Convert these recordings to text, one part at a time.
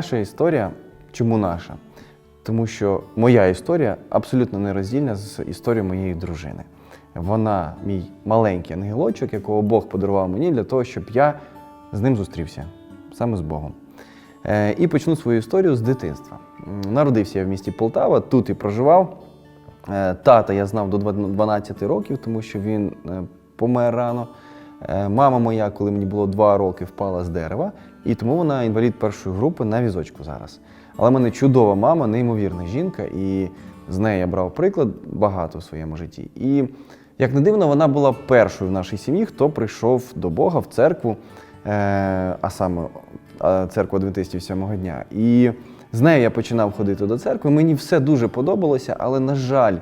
наша історія. Чому наша? Тому що моя історія абсолютно нероздільна з історією моєї дружини. Вона мій маленький ангелочок, якого Бог подарував мені для того, щоб я з ним зустрівся, саме з Богом. Е, І почну свою історію з дитинства. Народився я в місті Полтава, тут і проживав. Е, Тата я знав до 12 років, тому що він е, помер рано. Е, Мама моя, коли мені було 2 роки, впала з дерева, і тому вона інвалід першої групи на візочку зараз. Але в мене чудова мама, неймовірна жінка, і з неї я брав приклад багато в своєму житті. І як не дивно, вона була першою в нашій сім'ї, хто прийшов до Бога в церкву, е, а саме е, церкву адвентистів сьомого дня. І з нею я починав ходити до церкви. Мені все дуже подобалося, але, на жаль,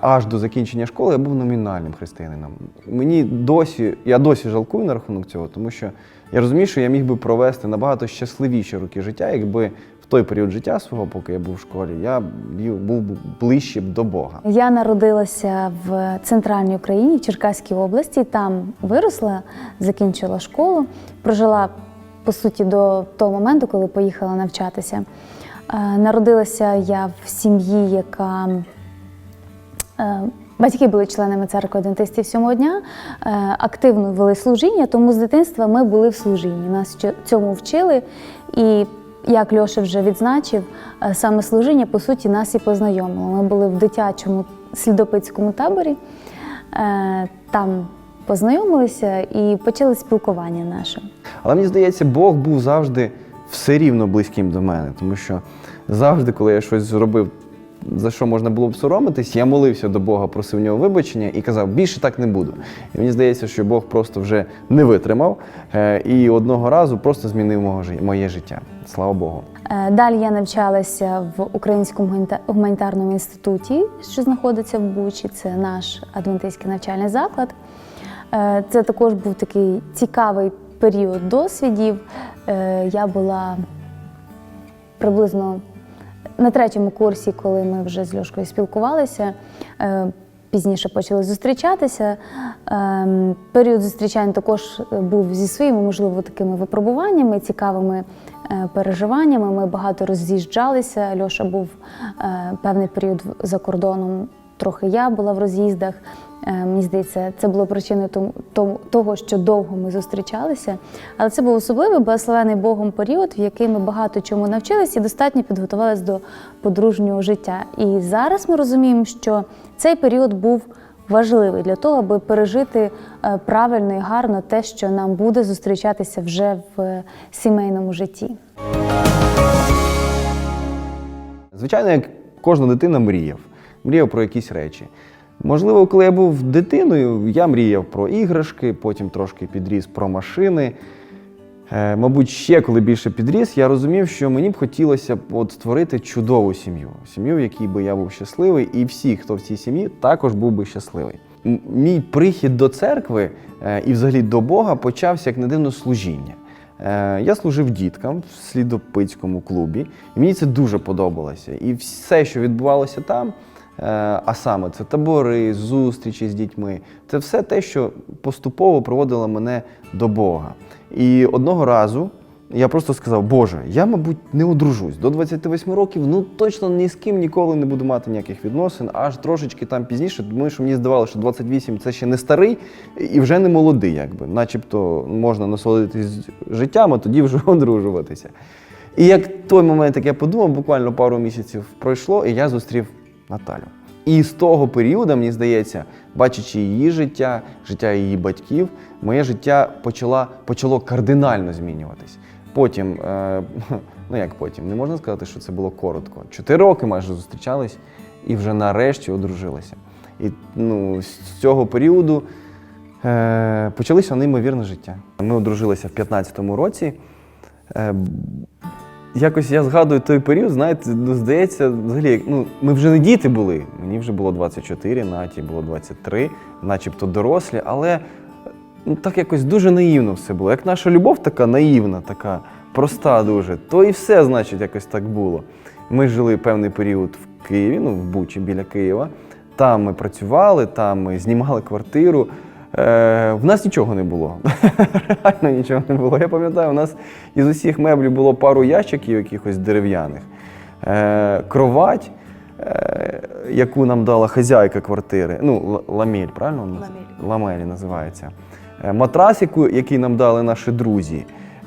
аж до закінчення школи я був номінальним християнином. Мені досі, я досі жалкую на рахунок цього, тому що я розумію, що я міг би провести набагато щасливіші роки життя, якби в той період життя свого, поки я був в школі, я був ближче до Бога. Я народилася в центральній Україні, в Черкаській області. Там виросла, закінчила школу, прожила по суті до того моменту, коли поїхала навчатися. Е, Народилася я в сім'ї, яка е, батьки були членами церкви адвентистів сьомого дня, е, активно вели служіння, тому з дитинства ми були в служінні. Нас цьому вчили. І як Льоша вже відзначив, е, саме служіння по суті нас і познайомило. Ми були в дитячому слідопитському таборі, е, там познайомилися і почали спілкування наше. Але мені здається, Бог був завжди все рівно близьким до мене, тому що завжди, коли я щось зробив, за що можна було б соромитись, я молився до Бога, просив в нього вибачення і казав, більше так не буду. І мені здається, що Бог просто вже не витримав е, і одного разу просто змінив моє життя. Слава Богу. Е, Далі я навчалася в Українському гуманітарному інституті, що знаходиться в Бучі. Це наш адвентистський навчальний заклад. Е, Це також був такий цікавий період досвідів. Я була приблизно на третьому курсі, коли ми вже з Льошкою спілкувалися. е, Пізніше почали зустрічатися. Ем, Період зустрічань також був зі своїми, можливо, такими випробуваннями, цікавими е, переживаннями. Ми багато роз'їжджалися. Льоша був е, певний період за кордоном. Трохи я була в роз'їздах. Е, Мені здається, це було причиною того, що довго ми зустрічалися. Але це був особливий благословений Богом період, в який ми багато чому навчилися і достатньо підготувалися до подружнього життя. І зараз ми розуміємо, що цей період був важливий для того, аби пережити е, правильно і гарно те, що нам буде зустрічатися вже в е, сімейному житті. Звичайно, як кожна дитина мріяв, мріяв про якісь речі. Можливо, коли я був дитиною, я мріяв про іграшки, потім трошки підріс про машини. Е, Мабуть, ще коли більше підріс, я розумів, що мені б хотілося от створити чудову сім'ю. Сім'ю, в якій би я був щасливий, і всі, хто в цій сім'ї, також був би щасливий. Мій прихід до церкви е, і взагалі до Бога почався, як не дивно, служіння. Е, Я служив діткам в слідопитському клубі, і мені це дуже подобалося. І все, що відбувалося там, а саме це табори, зустрічі з дітьми, це все те, що поступово проводило мене до Бога. І одного разу я просто сказав: Боже, я, мабуть, не одружусь. До 28 років ну точно ні з ким ніколи не буду мати ніяких відносин, аж трошечки там пізніше, тому що мені здавалося, що 28 це ще не старий і вже не молодий, якби, начебто можна насолодитись життям, а тоді вже одружуватися. І як той момент, як я подумав, буквально пару місяців пройшло, і я зустрів Наталю. І з того періоду, мені здається, бачачи її життя, життя її батьків, моє життя почало, почало кардинально змінюватись. Потім, е, ну як потім, не можна сказати, що це було коротко. Чотири роки майже зустрічались і вже нарешті одружилися. І ну, з цього періоду е, почалося неймовірне життя. Ми одружилися в 15-му році. Е, Якось я згадую той період, знаєте, ну, здається, взагалі, ну, ми вже не діти були. Мені вже було 24, Наті було 23, начебто дорослі, але ну, так якось дуже наївно все було. Як наша любов така наївна, така проста дуже, то і все, значить, якось так було. Ми жили певний період в Києві, ну, в Бучі біля Києва. Там ми працювали, там ми знімали квартиру. Е, в нас нічого не було. Реально нічого не було. Я пам'ятаю, у нас із усіх меблів було пару ящиків якихось дерев'яних, е, кровать, е, яку нам дала хазяйка квартири. Ну, ламель, правильно? Ламель. Ламелі називається. Е, матрас, яку- який нам дали наші друзі.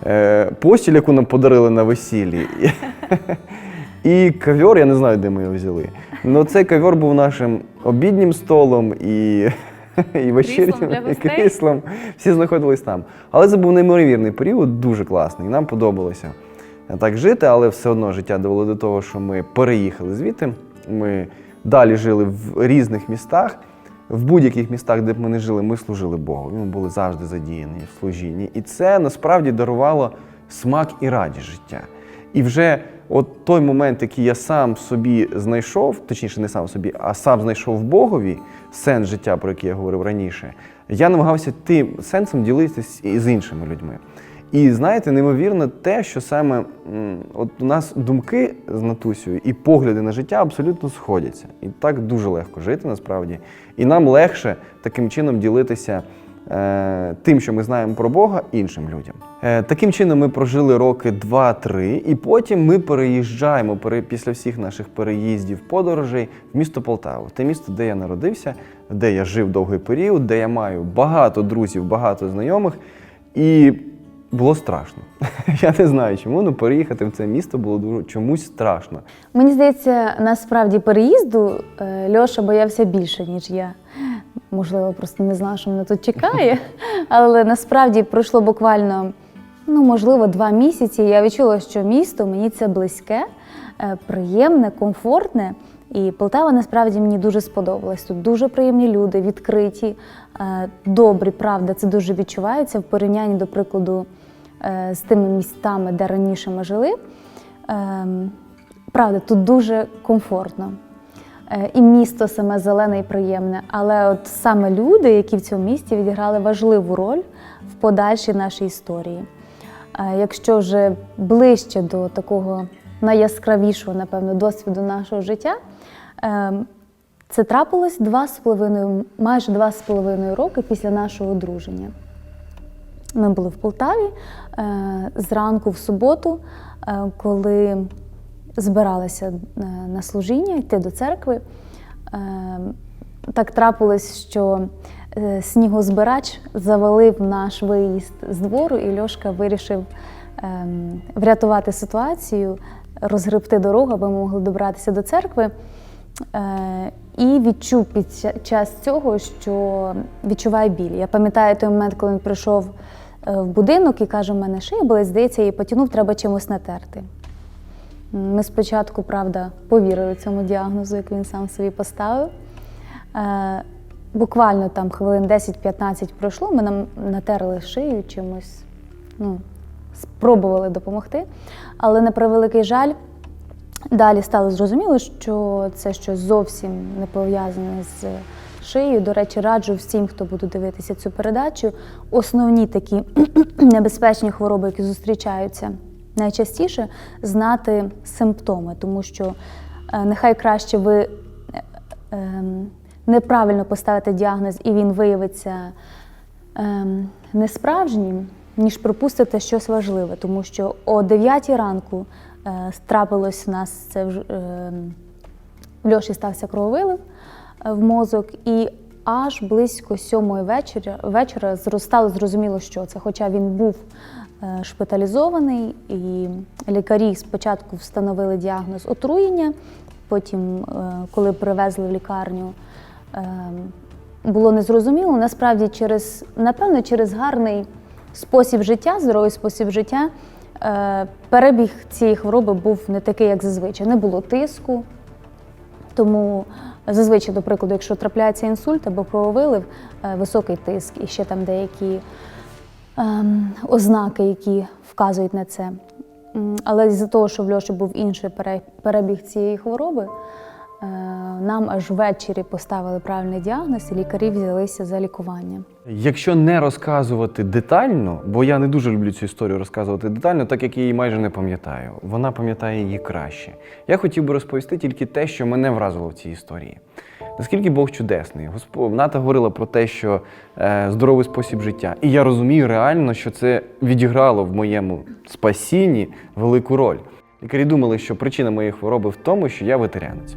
Е, постіль, яку нам подарили на весіллі. І ковер, я не знаю, де ми його взяли. Ну, цей ковер був нашим обіднім столом і, і вечірнім і кріслом. Всі знаходились там. Але це був неймовірний період, дуже класний. Нам подобалося так жити, але все одно життя довело до того, що ми переїхали звідти. Ми далі жили в різних містах. В будь-яких містах, де б ми не жили, ми служили Богу. Ми були завжди задіяні в служінні. І це насправді дарувало смак і радість життя. І вже от той момент, який я сам собі знайшов, точніше, не сам собі, а сам знайшов в Богові сенс життя, про який я говорив раніше, я намагався тим сенсом ділитися і з іншими людьми. І знаєте, неймовірно те, що саме от у нас думки з Натусею і погляди на життя абсолютно сходяться. І так дуже легко жити насправді. І нам легше таким чином ділитися тим, що ми знаємо про Бога, іншим людям. Е, таким чином ми прожили роки 2-3, і потім ми переїжджаємо після всіх наших переїздів, подорожей в місто Полтаву, те місто, де я народився, де я жив довгий період, де я маю багато друзів, багато знайомих. І було страшно. Я не знаю чому, але переїхати в це місто було дуже чомусь страшно. Мені здається, насправді переїзду е, Льоша боявся більше, ніж я. Можливо, просто не знала, що мене тут чекає. Але насправді пройшло буквально, ну, можливо, два місяці. Я відчула, що місто мені це близьке, е, приємне, комфортне. І Полтава насправді мені дуже сподобалась. Тут дуже приємні люди, відкриті, е, добрі, правда, це дуже відчувається в порівнянні, до прикладу, е, з тими містами, де раніше ми жили. Ем, Правда, тут дуже комфортно. Е, І місто саме зелене і приємне. Але от саме люди, які в цьому місті відіграли важливу роль в подальшій нашій історії. Е, Якщо вже ближче до такого найяскравішого, напевно, досвіду нашого життя, ем, це трапилось два з половиною, майже два з половиною роки після нашого одруження. Ми були в Полтаві е, зранку в суботу, е, коли збиралися е, на служіння, йти до церкви. Е, так трапилось, що е, снігозбирач завалив наш виїзд з двору, і Льошка вирішив ем, врятувати ситуацію, розгребти дорогу, аби ми могли добратися до церкви. І відчув під час цього, що відчуває біль. Я пам'ятаю той момент, коли він прийшов в будинок і каже, у мене шия болить, здається, її потягнув, треба чимось натерти. Ми спочатку, правда, повірили цьому діагнозу, як він сам собі поставив. Е, Буквально там хвилин 10-15 пройшло, ми нам натерли шию чимось, ну, спробували допомогти. Але на превеликий жаль, далі стало зрозуміло, що це щось зовсім не пов'язане з шиєю. До речі, раджу всім, хто буде дивитися цю передачу. Основні такі небезпечні хвороби, які зустрічаються найчастіше, знати симптоми, тому що е, нехай краще ви е, ем, неправильно поставите діагноз і він виявиться ем, несправжнім, ніж пропустите щось важливе, тому що о 9 ранку е, трапилось в нас це ем, в Льоші стався крововилив в мозок, і аж близько сьомої вечора, вечора зро- стало зрозуміло, що це. Хоча він був шпиталізований, і лікарі спочатку встановили діагноз отруєння, потім, е, коли привезли в лікарню, е, було незрозуміло. Насправді, через, напевно, через гарний спосіб життя, здоровий спосіб життя, е, перебіг цієї хвороби був не такий, як зазвичай. Не було тиску, тому зазвичай, до прикладу, якщо трапляється інсульт або крововилив, е, високий тиск і ще там деякі ем, ознаки, які вказують на це. Але з-за того, що в Льоші був інший перебіг цієї хвороби, е, нам аж ввечері поставили правильний діагноз, і лікарі взялися за лікування. Якщо не розказувати детально, бо я не дуже люблю цю історію розказувати детально, так як я її майже не пам'ятаю, вона пам'ятає її краще. Я хотів би розповісти тільки те, що мене вразило в цій історії. Наскільки Бог чудесний. Господь Ната говорила про те, що е, здоровий спосіб життя. І я розумію реально, що це відіграло в моєму спасінні велику роль. Лікарі думали, що причина моєї хвороби в тому, що я ветерянець.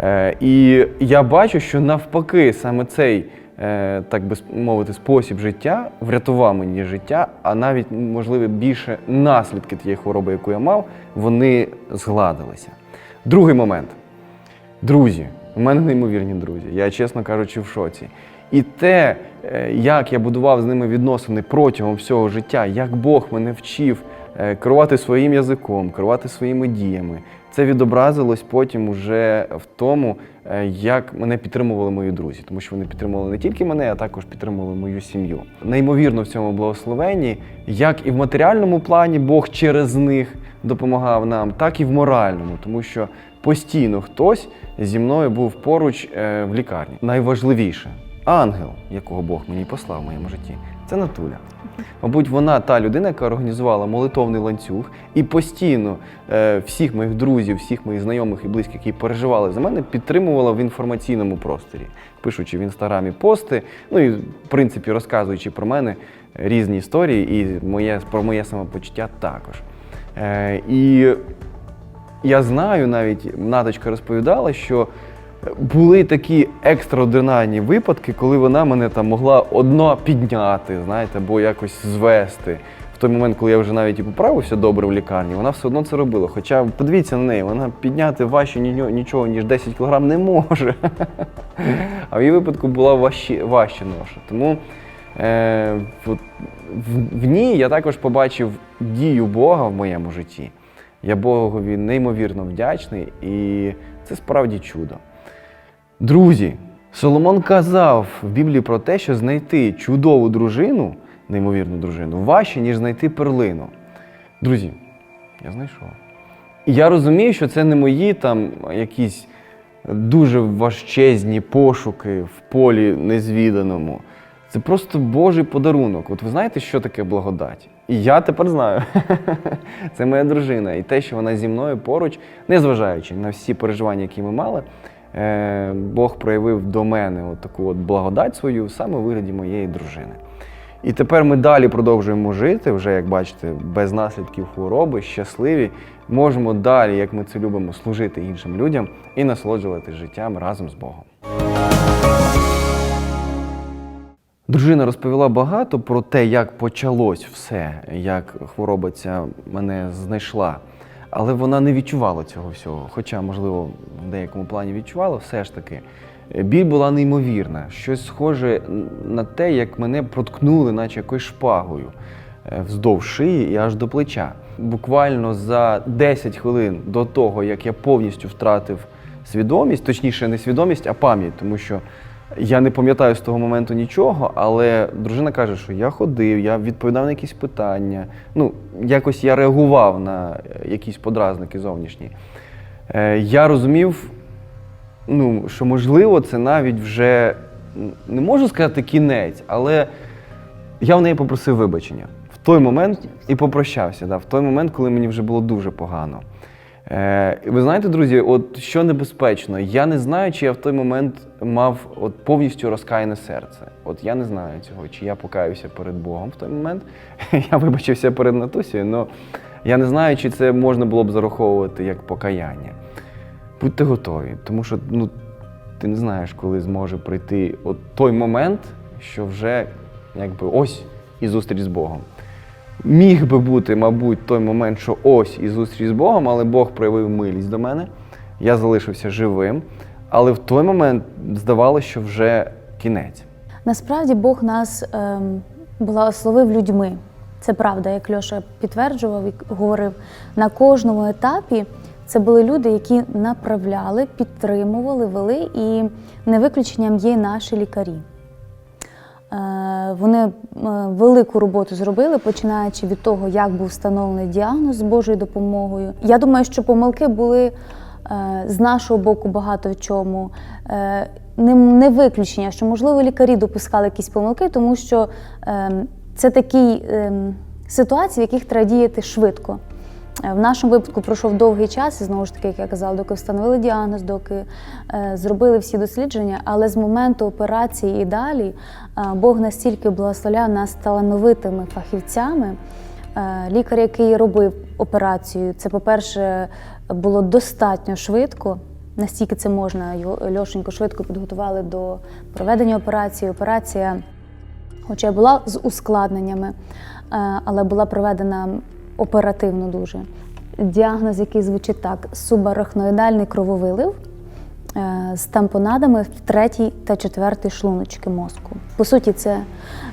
Е, і я бачу, що навпаки, саме цей, е, так би мовити, спосіб життя врятував мені життя, а навіть, можливо, більше наслідки тієї хвороби, яку я мав, вони згладилися. Другий момент. Друзі, у мене неймовірні друзі. Я, чесно кажучи, в шоці. І те, е, як я будував з ними відносини протягом всього життя, як Бог мене вчив е, керувати своїм язиком, керувати своїми діями, це відобразилось потім уже в тому, е, як мене підтримували мої друзі, тому що вони підтримували не тільки мене, а також підтримували мою сім'ю. Неймовірно в цьому благословенні, як і в матеріальному плані Бог через них допомагав нам, так і в моральному, тому що постійно хтось зі мною був поруч е, в лікарні. Найважливіше ангел, якого Бог мені послав в моєму житті, це Натуля. Мабуть, вона та людина, яка організувала молитовний ланцюг, і постійно е, всіх моїх друзів, всіх моїх знайомих і близьких, які переживали за мене, підтримувала в інформаційному просторі, пишучи в інстаграмі пости, ну і в принципі розказуючи про мене різні історії і моє, про моє самопочуття також. Е, і я знаю, навіть наточка розповідала, що були такі екстраординарні випадки, коли вона мене там могла одна підняти, знаєте, або якось звести. В той момент, коли я вже навіть і поправився добре в лікарні, вона все одно це робила. Хоча подивіться на неї, вона підняти важче нічого, ніж 10 кг не може. А в її випадку була важче, важче ноша. Тому в, в ній я також побачив дію Бога в моєму житті. Я Богові неймовірно вдячний, і це справді чудо. Друзі, Соломон казав в Біблії про те, що знайти чудову дружину, неймовірну дружину, важче, ніж знайти перлину. Друзі, я знайшов. І я розумію, що це не мої там якісь дуже важчезні пошуки в полі незвіданому. Це просто Божий подарунок. От ви знаєте, що таке благодать? І я тепер знаю. Це моя дружина. І те, що вона зі мною поруч, незважаючи на всі переживання, які ми мали, е, Бог проявив до мене от таку от благодать свою саме у вигляді моєї дружини. І тепер ми далі продовжуємо жити, вже як бачите, без наслідків хвороби, щасливі. Можемо далі, як ми це любимо, служити іншим людям і насолоджуватися життям разом з Богом. Дружина розповіла багато про те, як почалось все, як хвороба ця мене знайшла. Але вона не відчувала цього всього. Хоча, можливо, в деякому плані відчувала, все ж таки. Біль була неймовірна, щось схоже на те, як мене проткнули, наче якоюсь шпагою е, вздовж шиї і аж до плеча. Буквально за 10 хвилин до того, як я повністю втратив свідомість, точніше, не свідомість, а пам'ять, тому що я не пам'ятаю з того моменту нічого, але дружина каже, що я ходив, я відповідав на якісь питання. Ну, якось я реагував на е, якісь подразники зовнішні. Е, Я розумів, ну, що можливо, це навіть вже не можу сказати кінець, але я в неї попросив вибачення в той момент і попрощався. Да, в той момент, коли мені вже було дуже погано. Е, ви знаєте, друзі, от що небезпечно, я не знаю, чи я в той момент мав от повністю розкаяне серце. От я не знаю цього, чи я покаюся перед Богом в той момент. Я вибачився перед Натусією, але я не знаю, чи це можна було б зараховувати як покаяння. Будьте готові, тому що ну, ти не знаєш, коли зможе прийти от той момент, що вже якби ось і зустріч з Богом. Міг би бути, мабуть, той момент, що ось і зустріч з Богом, але Бог проявив милість до мене. Я залишився живим. Але в той момент здавалося, що вже кінець. Насправді Бог нас ем, благословив людьми. Це правда, як Льоша підтверджував і говорив, на кожному етапі це були люди, які направляли, підтримували, вели, і не виключенням є наші лікарі. Е, Вони е, велику роботу зробили, починаючи від того, як був встановлений діагноз з Божою допомогою. Я думаю, що помилки були е, з нашого боку багато в чому. Не, виключення, що можливо лікарі допускали якісь помилки, тому що е, це такі е, ситуації, в яких треба діяти швидко. В нашому випадку пройшов довгий час, і знову ж таки, як я казала, доки встановили діагноз, доки е, зробили всі дослідження. Але з моменту операції і далі е, Бог настільки благословляв нас талановитими фахівцями. Е, Лікар, який робив операцію, це, по-перше, було достатньо швидко. Настільки це можна, його Льошеньку швидко підготували до проведення операції. Операція, хоча була з ускладненнями, але була проведена оперативно дуже. Діагноз, який звучить так: субарахноїдальний крововилив е, з тампонадами в третій та четвертий шлуночки мозку. По суті, це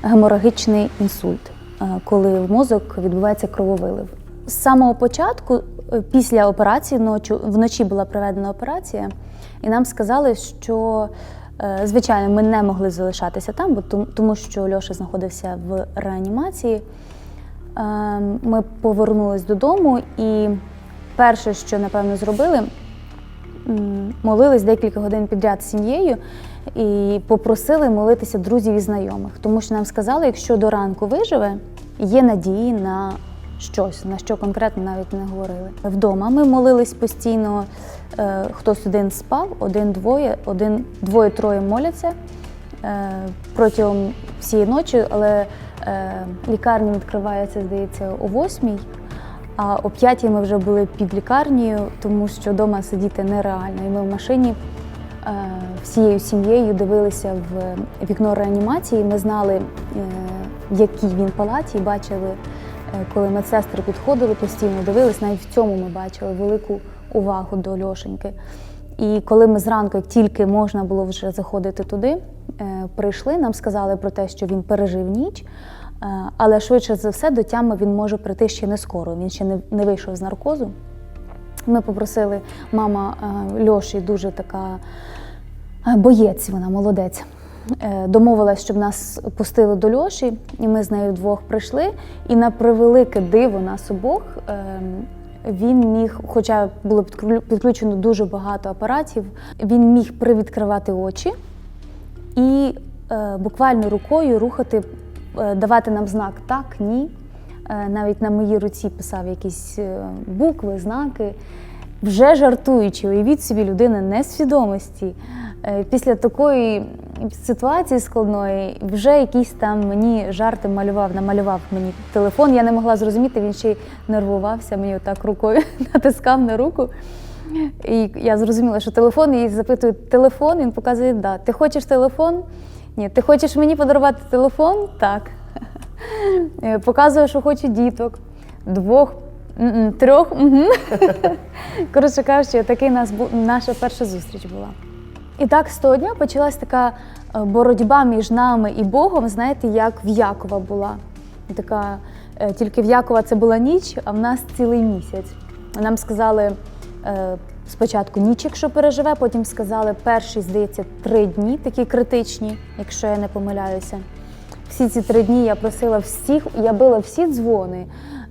геморагічний інсульт, е, коли в мозок відбувається крововилив. З самого початку, е, після операції, ночі, вночі була проведена операція, і нам сказали, що звичайно ми не могли залишатися там, бо тому що Льоша знаходився в реанімації. Е, Ми повернулись додому, і перше, що напевно зробили, молились декілька годин підряд з сім'єю і попросили молитися друзів і знайомих, тому що нам сказали, якщо до ранку виживе, є надії на щось, на що конкретно навіть не говорили. Вдома ми молились постійно. е, Хтось один спав, один-двоє, один двоє-троє моляться е, протягом всієї ночі, але лікарня відкривається, здається, о восьмій. А о п'ятій ми вже були під лікарнею, тому що вдома сидіти нереально. І ми в машині е, всією сім'єю дивилися в вікно реанімації. Ми знали, е, в якій він палаті, і бачили, е, коли медсестри підходили, постійно дивились. Навіть в цьому ми бачили велику увагу до Льошеньки. І коли ми зранку, тільки можна було вже заходити туди, е, прийшли, нам сказали про те, що він пережив ніч. Е, Але швидше за все до тями він може прийти ще не скоро. Він ще не, вийшов з наркозу. Ми попросили, мама е, Льоші дуже така е, боєць, вона молодець. Домовилась, щоб нас пустили до Льоші, і ми з нею вдвох прийшли. І на превелике диво нас обох він міг, хоча було підклю- підключено дуже багато апаратів, він міг привідкривати очі і буквально рукою рухати, давати нам знак так, ні. Е, навіть на моїй руці писав якісь е, букви, знаки. Вже жартуючи, уявіть собі людина несвідомості. Е, Після такої ситуації складної вже якісь там мені жарти малював, намалював мені телефон. Я не могла зрозуміти, він ще й нервувався, мені отак рукою натискав на руку. І я зрозуміла, що телефон, і запитую телефон, він показує, да. Ти хочеш телефон? Ні, ти хочеш мені подарувати телефон? Так. Е, Показує, що хочу діток. Двох, трьох. Коротше кажучи, такий нас наша перша зустріч була. І так з того дня почалась така е, боротьба між нами і Богом, знаєте, як в Якова була. Така, е, тільки в Якова це була ніч, а в нас цілий місяць. Нам сказали спочатку ніч, якщо переживе, потім сказали перші, здається, три дні, такі критичні, якщо я не помиляюся. Всі ці три дні я просила всіх, я била всі дзвони,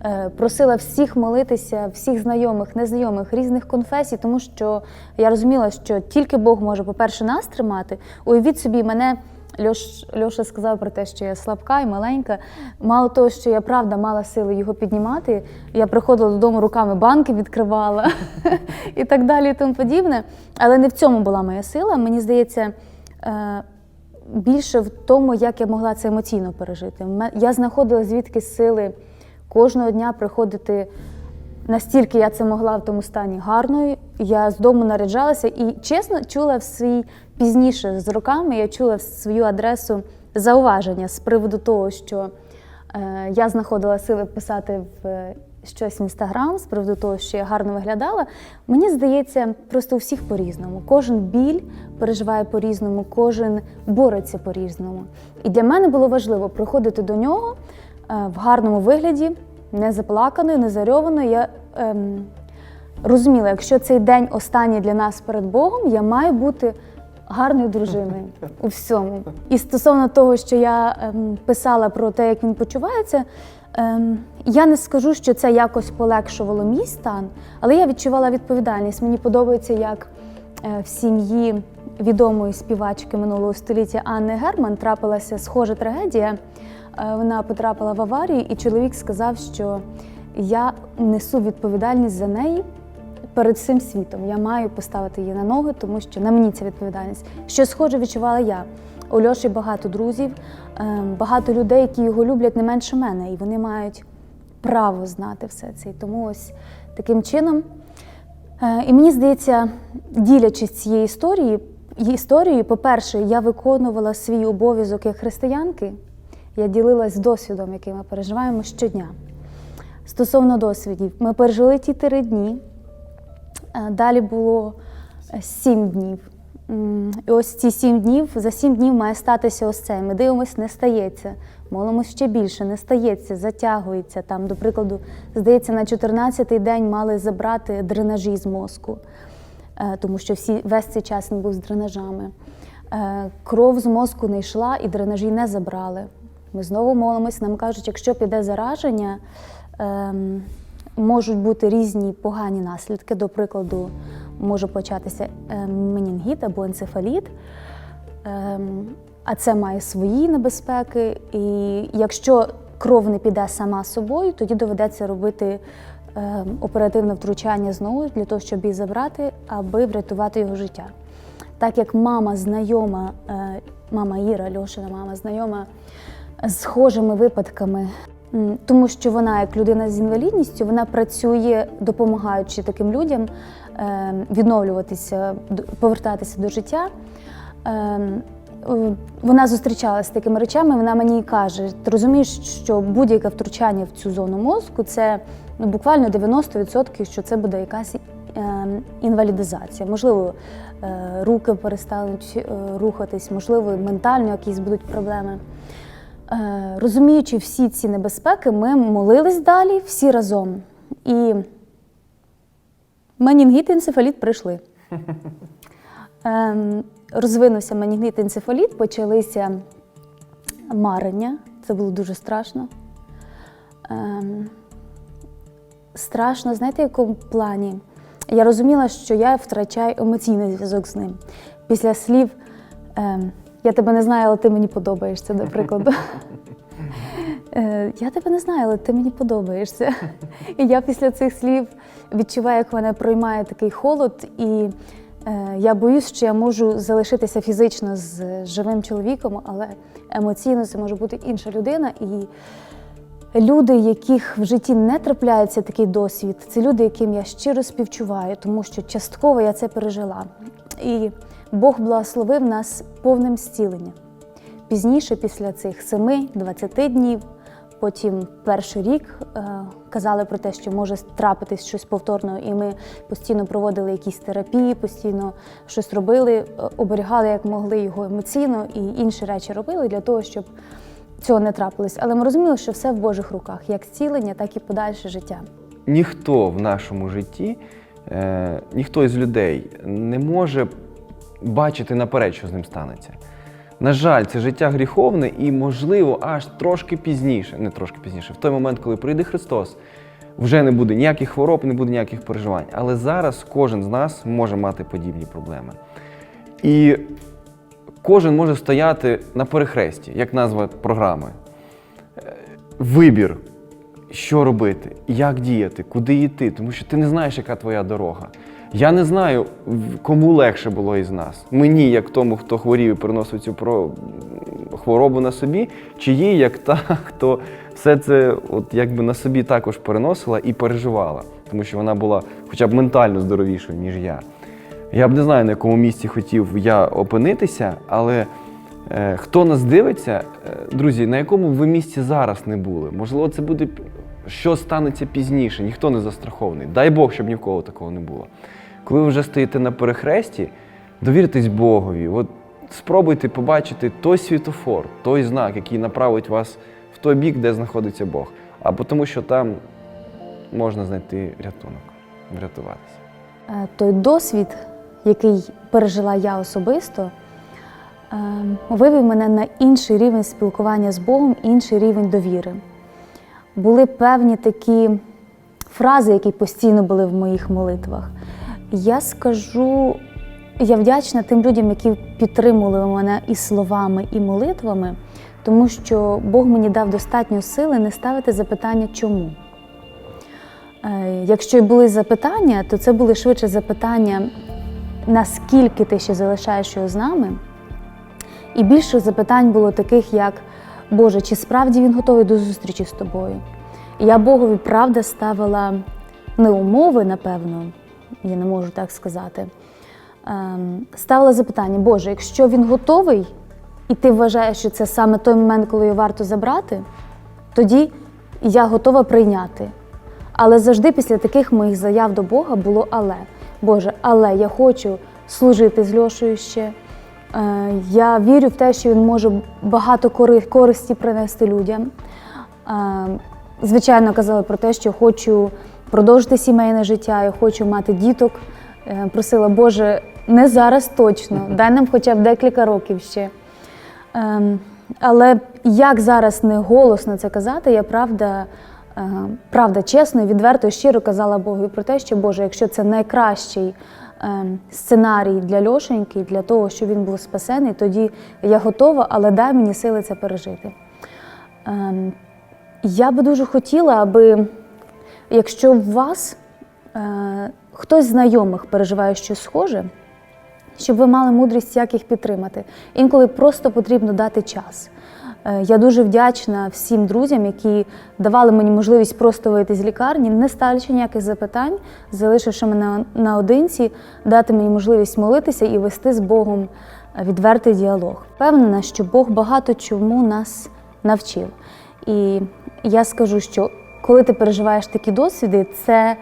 е, просила всіх молитися, всіх знайомих, незнайомих, різних конфесій, тому що я розуміла, що тільки Бог може, по-перше, нас тримати. Уявіть собі, мене Льош, Льоша сказав про те, що я слабка і маленька. Мало того, що я правда мала сили його піднімати, я приходила додому руками банки відкривала і так далі, і тому подібне. Але не в цьому була моя сила. Мені здається. е, більше в тому, як я могла це емоційно пережити. Я знаходила звідки сили кожного дня приходити настільки я це могла в тому стані гарною. Я з дому наряджалася і чесно чула в свій пізніше з роками, я чула в свою адресу зауваження з приводу того, що е, я знаходила сили писати в е, щось в інстаграм з приводу того, що я гарно виглядала. Мені здається, просто у всіх по-різному. Кожен біль переживає по-різному, кожен бореться по-різному. І для мене було важливо приходити до нього е, в гарному вигляді, не заплаканою, не зарьованою. Я ем, розуміла, якщо цей день останній для нас перед Богом, я маю бути гарною дружиною у всьому. І стосовно того, що я ем, писала про те, як він почувається, ем, я не скажу, що це якось полегшувало мій стан, але я відчувала відповідальність. Мені подобається, як е, в сім'ї відомої співачки минулого століття Анни Герман трапилася схожа трагедія. Е, Вона потрапила в аварію, і чоловік сказав, що я несу відповідальність за неї перед всім світом. Я маю поставити її на ноги, тому що на мені ця відповідальність. Що схоже відчувала я. У Льоші багато друзів, ем, багато людей, які його люблять не менше мене, і вони мають право знати все це. І тому ось таким чином. Е, І мені здається, ділячись цією історією, історією, по-перше, я виконувала свій обов'язок як християнки. Я ділилась досвідом, який ми переживаємо щодня. Стосовно досвідів, ми пережили ті три дні. Е, Далі було е, сім днів. І ось ці сім днів, за сім днів має статися ось це. Ми дивимось, не стається. Молимось ще більше, не стається, затягується. Там, до прикладу, здається, на 14-й день мали забрати дренажі з мозку, е, тому що всі, весь цей час він був з дренажами. Кров з мозку не йшла і дренажі не забрали. Ми знову молимось, нам кажуть, якщо піде зараження, ем, можуть бути різні погані наслідки. До прикладу, може початися ем, менінгіт або енцефаліт. Ем, А це має свої небезпеки. І якщо кров не піде сама собою, тоді доведеться робити оперативне втручання знову для того, щоб її забрати, аби врятувати його життя. Так як мама знайома, е, мама Іра, Льошина, мама знайома схожими випадками, тому що вона, як людина з інвалідністю, вона працює, допомагаючи таким людям е, відновлюватися, повертатися до життя. Ем, Вона зустрічалася з такими речами. Вона мені каже: ти розумієш, що будь-яке втручання в цю зону мозку це ну, буквально 90%, що це буде якась ем, інвалідизація. Можливо, е, руки перестануть е, рухатись, можливо, ментально якісь будуть проблеми. Е, Розуміючи всі ці небезпеки, ми молились далі всі разом. І менінгіт і енцефаліт прийшли. Ем, Розвинувся менінгіт енцефаліт, почалися марення. Це було дуже страшно. Ем, страшно, знаєте, в якому плані? Я розуміла, що я втрачаю емоційний зв'язок з ним. Після слів ем, Я тебе не знаю, але ти мені подобаєшся, до прикладу. Е, Я тебе не знаю, але ти мені подобаєшся. І я після цих слів відчуваю, як мене проймає такий холод, і е, я боюсь, що я можу залишитися фізично з живим чоловіком, але емоційно це може бути інша людина. І люди, яких в житті не трапляється такий досвід, це люди, яким я щиро співчуваю, тому що частково я це пережила. І Бог благословив нас повним зціленням. Пізніше, після цих 7-20 днів, потім перший рік е, казали про те, що може трапитись щось повторно, і ми постійно проводили якісь терапії, постійно щось робили, е, оберігали як могли його емоційно і інші речі робили для того, щоб цього не трапилось. Але ми розуміли, що все в Божих руках, як зцілення, так і подальше життя. ніхто в нашому житті, е, ніхто із людей не може бачити наперед, що з ним станеться. На жаль, це життя гріховне і, можливо, аж трошки пізніше, не трошки пізніше, в той момент, коли прийде Христос, вже не буде ніяких хвороб, не буде ніяких переживань. Але зараз кожен з нас може мати подібні проблеми. І кожен може стояти на перехресті, як назва програми. Е, Вибір, що робити, як діяти, куди йти, тому що ти не знаєш, яка твоя дорога. Я не знаю, кому легше було із нас. Мені, як тому, хто хворів і переносив цю хворобу на собі, чи їй, як та, хто все це от якби на собі також переносила і переживала, тому що вона була хоча б ментально здоровішою, ніж я. Я б не знаю, на якому місці хотів я опинитися, але е, хто нас дивиться, е, друзі, на якому ви місці зараз не були? Можливо, це буде що станеться пізніше, ніхто не застрахований. Дай Бог, щоб ні в кого такого не було. Коли ви вже стоїте на перехресті, довіртесь Богові. От спробуйте побачити той світофор, той знак, який направить вас в той бік, де знаходиться Бог. Або тому, що там можна знайти рятунок, врятуватися. Е, той досвід, який пережила я особисто, е, вивів мене на інший рівень спілкування з Богом, інший рівень довіри. Були певні такі фрази, які постійно були в моїх молитвах. Я скажу, я вдячна тим людям, які підтримували мене і словами, і молитвами, тому що Бог мені дав достатньо сили не ставити запитання чому. Е, Якщо й були запитання, то це були швидше запитання, наскільки ти ще залишаєш його з нами. І більше запитань було таких, як Боже, чи справді він готовий до зустрічі з тобою? І я Богові правда ставила не умови, напевно, я не можу так сказати. Ем, Ставила запитання, Боже, якщо він готовий, і ти вважаєш, що це саме той момент, коли його варто забрати, тоді я готова прийняти. Але завжди після таких моїх заяв до Бога було але. Боже, але я хочу служити з Льошею ще. Е, Я вірю в те, що він може багато користі принести людям. Е, Звичайно, казала про те, що хочу продовжити сімейне життя, я хочу мати діток. Е, Просила, Боже, не зараз точно, дай нам хоча б декілька років ще. Ем, Але як зараз не голосно це казати, я правда, правда чесно і відверто щиро казала Богу про те, що Боже, якщо це найкращий сценарій для Льошеньки, для того, щоб він був спасений, тоді я готова, але дай мені сили це пережити. Ем, Я би дуже хотіла, аби якщо у вас е, хтось з знайомих переживає щось схоже, щоб ви мали мудрість, як їх підтримати. Інколи просто потрібно дати час. Е, Я дуже вдячна всім друзям, які давали мені можливість просто вийти з лікарні, не ставлячи ніяких запитань, залишивши мене наодинці, дати мені можливість молитися і вести з Богом е, відвертий діалог. Впевнена, що Бог багато чому нас навчив. І я скажу, що коли ти переживаєш такі досвіди, це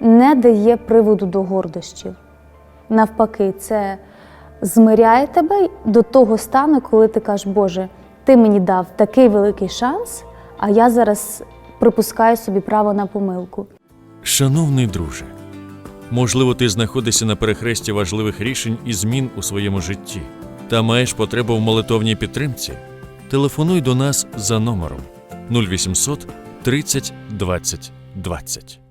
не дає приводу до гордощів. Навпаки, це змиряє тебе до того стану, коли ти кажеш, Боже, ти мені дав такий великий шанс, а я зараз припускаю собі право на помилку. Шановний друже, можливо, ти знаходишся на перехресті важливих рішень і змін у своєму житті та маєш потребу в молитовній підтримці. Телефонуй до нас за номером 0800 30 20 20.